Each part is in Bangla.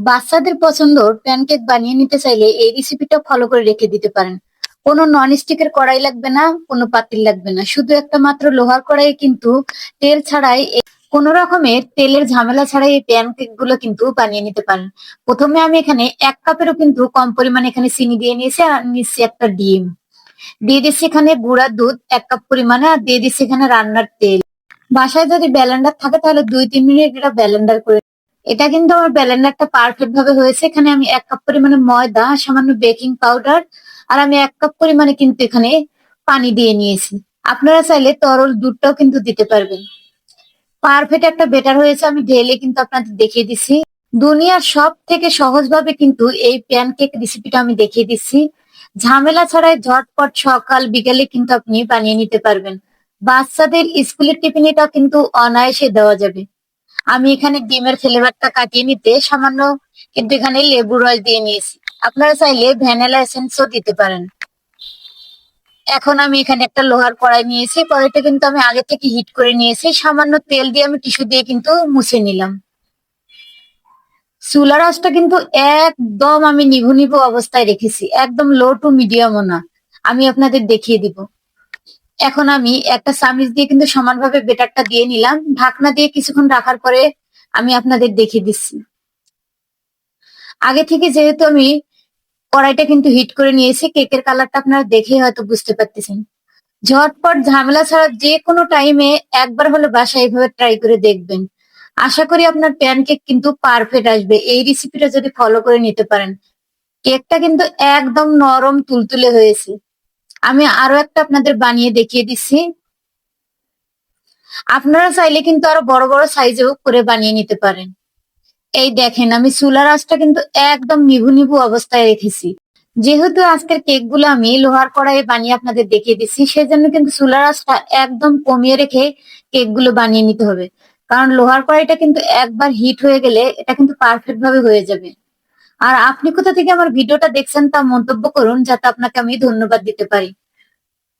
বাচ্চাদের পছন্দর প্যানকেক বানিয়ে নিতে চাইলে এই রেসিপিটা ফলো করে রেখে দিতে পারেন। কোনো নন স্টিকের কড়াই লাগবে না, কোনো পাতিল লাগবে না। শুধু একটা মাত্র লোহার কড়াইয়ে কিন্তু তেল ছাড়াই কোন রকমের তেলের ঝামেলা ছাড়াই এই প্যানকেকগুলো কিন্তু বানিয়ে নিতে পারেন। প্রথমে আমি এখানে এক কাপেরও কিন্তু কম পরিমাণে এখানে চিনি দিয়ে নিয়েছি আর নিচ্ছি একটা ডিম। দিয়ে দিচ্ছি এখানে গুঁড়া দুধ, এক কাপ পরিমাণে, আর দিয়ে দিচ্ছি এখানে রান্নার তেল। বাসায় যদি ব্যালেন্ডার থাকে তাহলে দুই তিন মিনিট এটা ব্যালেন্ডার করে এটা কিন্তু আমার ব্যালেন্ডারটা পারফেক্ট ভাবে হয়েছে। এখানে আমি এক কাপ পরিমাণে ময়দা, সামান্য বেকিং পাউডার আর আমি এক কাপ পরিমাণে কিন্তু এখানে পানি দিয়ে নিয়েছি। আপনারা চাইলে তরল দুধটাও কিন্তু দিতে পারবেন। পারফেক্ট একটা বেটার হয়েছে, আমি ঢেলে কিন্তু আপনাদের দেখিয়ে দিচ্ছি। দুনিয়ার সব থেকে সহজভাবে কিন্তু এই প্যানকেক রেসিপিটা আমি দেখিয়ে দিচ্ছি। ঝামেলা ছাড়াই ঝটপট সকাল বিকেলে কিন্তু আপনি বানিয়ে নিতে পারবেন। বাচ্চাদের স্কুলের টিফিনেটাও কিন্তু অনায়াসে দেওয়া যাবে। আমি এখানে ডিমের ফ্লেভারটা কাটিয়ে নিতে সামান্য কিন্তু এখানে লেবু রস দিয়ে নিয়েছি। আপনারা চাইলে ভ্যানিলা এসেন্সও দিতে পারেন। এখন আমি এখানে একটা লোহার কড়াই নিয়েছি। কড়াইটা কিন্তু আমি আগে থেকে হিট করে নিয়েছি। সামান্য তেল দিয়ে আমি টিস্যু দিয়ে কিন্তু মুছে নিলাম। চুলার আঁচটা কিন্তু একদম আমি নিভু নিভু অবস্থায় রেখেছি। একদম লো টু মিডিয়ামও না। আমি আপনাদের দেখিয়ে দিব। এখন আমি একটা চামিচ দিয়ে কিন্তু সমানভাবে বেটারটা দিয়ে নিলাম। ঢাকনা দিয়ে কিছুক্ষণ রাখার পরে আমি আপনাদের দেখিয়ে দিচ্ছি। আগে থেকে যেহেতু আমি কড়াইটা কিন্তু হিট করে নিয়েছি, কেকের কালারটা আপনারা দেখেই হয়তো বুঝতে পারতেছেন। ঝটপট ঝামেলা ছাড়া যে কোনো টাইমে একবার হলে বাসায় এইভাবে ট্রাই করে দেখবেন। আশা করি আপনার প্যানকেক কিন্তু পারফেক্ট আসবে। এই রেসিপিটা যদি ফলো করে নিতে পারেন কেকটা কিন্তু একদম নরম তুলতুলে হয়েছে। আমি আরও একটা আপনাদের বানিয়ে দেখিয়ে দিচ্ছি আপনারা চাইলে কিন্তু আরও বড় বড় সাইজেও করে বানিয়ে নিতে পারেন। এই দেখেন, আমি চুলার আঁচটা কিন্তু একদম নিভু নিভু অবস্থায় রেখেছি। যেহেতু আজকের কেকগুলো আমি লোহার কড়াইয়ে বানিয়ে আপনাদের দেখিয়ে দিচ্ছি সেজন্য কিন্তু চুলার আঁচটা একদম কমিয়ে রেখে কেকগুলো বানিয়ে নিতে হবে। কারণ লোহার কড়াইটা কিন্তু একবার হিট হয়ে গেলে এটা কিন্তু পারফেক্ট ভাবে হয়ে যাবে। আর আপনি কোথা থেকে আমার ভিডিওটা দেখছেন তা মন্তব্য করুন, যাতে আপনাকে আমি ধন্যবাদ দিতে পারি।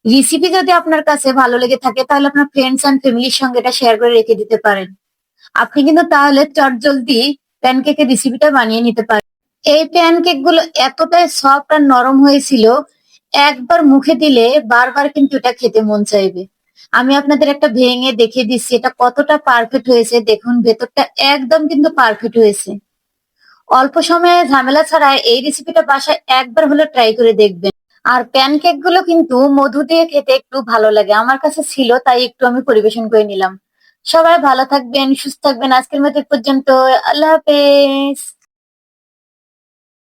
রেসিপি যদি আপনার কাছে ভালো লেগে থাকে, তাহলে আপনার ফ্রেন্ডস এন্ড ফ্যামিলির সঙ্গে এটা শেয়ার করে রেখে দিতে পারেন। আপনি কিন্তু তাহলে চট জলদি প্যানকেকের রেসিপিটা বানিয়ে নিতে পারেন। এই প্যানকেকগুলো এতটাই সফট আর নরম হয়েছিল, একবার মুখে দিলে বারবার কিন্তু এটা খেতে মন চাইবে। আমি আপনাদের একটা ভেঙে দেখিয়ে দিচ্ছি, এটা কতটা পারফেক্ট হয়েছে, দেখুন, ভেতরটা একদম কিন্তু পারফেক্ট হয়েছে। অল্প সময়ে ঝামেলা ছাড়া এই রেসিপিটা বাসায় একবার হলে ট্রাই করে দেখবেন। আর প্যানকেকগুলো কিন্তু মধু দিয়ে খেতে একটু ভালো লাগে। আমার কাছে ছিল, তাই একটু আমি পরিবেশন করে নিলাম। সবাই ভালো থাকবেন, সুস্থ থাকবেন। আজকের মতো পর্যন্ত। আল্লাহ হাফেজ।